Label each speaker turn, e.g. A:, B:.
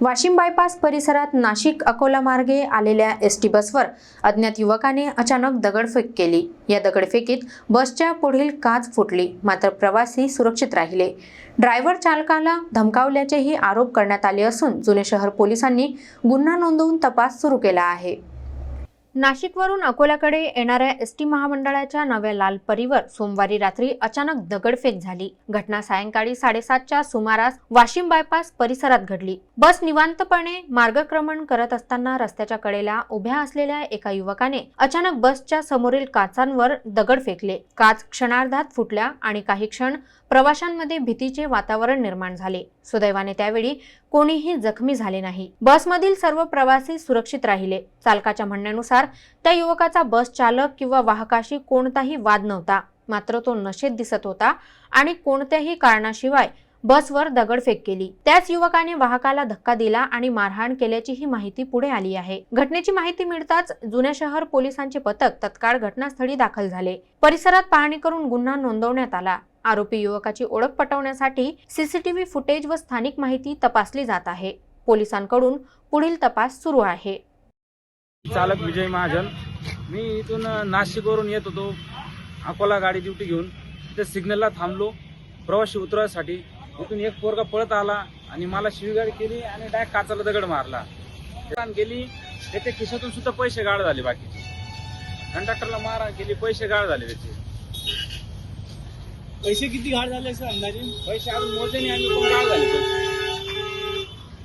A: Washim bypass परिसरात नाशिक अकोला मार्गे आलेल्या एस टी बसवर अज्ञात युवकाने अचानक दगडफेक केली. या दगडफेकीत बसच्या पुढील काच फुटली मात्र प्रवासी सुरक्षित राहिले. ड्रायव्हर चालकाला धमकावल्याचेही आरोप करण्यात आले असून जुने शहर पोलिसांनी गुन्हा नोंदवून तपास सुरू केला आहे. नाशिकवरून अकोल्याकडे येणाऱ्या एस टी महामंडळाच्या नव्या लाल परीवर सोमवारी रात्री अचानक दगडफेक झाली. घटना सायंकाळी साडेसातच्या सुमारास वाशिम बायपास परिसरात घडली. बस निवांतपणे मार्गक्रमण करत असताना रस्त्याच्या कडेला उभ्या असलेल्या एका युवकाने अचानक बसच्या समोरील काचांवर दगड फेकले. काच क्षणार्धात फुटल्या आणि काही क्षण प्रवाशांमध्ये भीतीचे वातावरण निर्माण झाले. सुदैवाने त्यावेळी कोणीही जखमी झाले नाही. बसमधील सर्व प्रवासी सुरक्षित राहिले. चालकाच्या म्हणण्यानुसार त्या युवकाचा बस चालक किंवा वाहकाशी कोणताही वाद नव्हता. मात्र तो नशेत दिसत होता आणि कोणत्याही कारणाशिवाय बसवर दगडफेक केली. त्याच युवकाने वाहकाला धक्का दिला आणि मारहाण केल्याची ही माहिती पुढे आली आहे. घटनेची माहिती मिळताच जुन्या शहर पोलिसांचे पथक तत्काळ घटनास्थळी दाखल झाले. परिसरात पाहणी करून गुन्हा नोंदवण्यात आला. आरोपी युवकाची ओळख पटवण्यासाठी सीसीटीव्ही फुटेज व स्थानिक माहिती तपासली जात आहे. पोलिसांकडून पुढील तपास सुरू आहे.
B: चालक विजय महाजन. मी इथून नाशिकवरून येत होतो. अकोला गाडी ड्युटी घेऊन. तिथे सिग्नलला थांबलो. प्रवासी उतरवायसाठी इथून एक पोरगा पळत आला आणि मला शिवीगाडी केली आणि डायरेक्ट काचाला दगड मारला. आणि गेली. त्याच्या खिशातून सुद्धा पैसे गाळ झाले बाकीचे. कंडक्टरला मारा केली. पैसे गाळ झाले त्याचे.
C: पैसे किती घाट झाले असं अंदाजे?
B: पैसे अजून मोजे नाही आम्ही पण गाळ झाले पैसे.